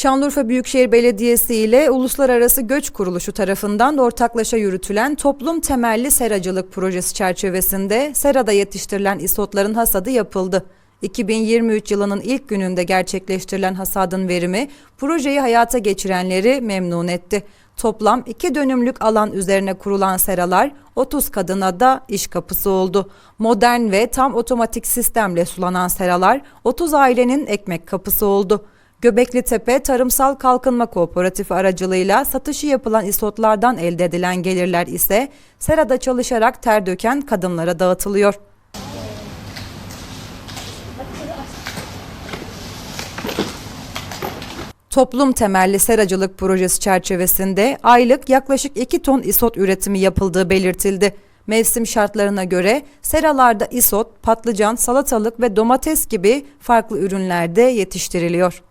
Şanlıurfa Büyükşehir Belediyesi ile Uluslararası Göç Kuruluşu tarafından ortaklaşa yürütülen toplum temelli seracılık projesi çerçevesinde serada yetiştirilen isotların hasadı yapıldı. 2023 yılının ilk gününde gerçekleştirilen hasadın verimi projeyi hayata geçirenleri memnun etti. Toplam iki dönümlük alan üzerine kurulan seralar 30 kadına da iş kapısı oldu. Modern ve tam otomatik sistemle sulanan seralar 30 ailenin ekmek kapısı oldu. Göbekli Tepe Tarımsal Kalkınma Kooperatifi aracılığıyla satışı yapılan isotlardan elde edilen gelirler ise serada çalışarak ter döken kadınlara dağıtılıyor. Toplum temelli seracılık projesi çerçevesinde aylık yaklaşık 2 ton isot üretimi yapıldığı belirtildi. Mevsim şartlarına göre seralarda isot, patlıcan, salatalık ve domates gibi farklı ürünler de yetiştiriliyor.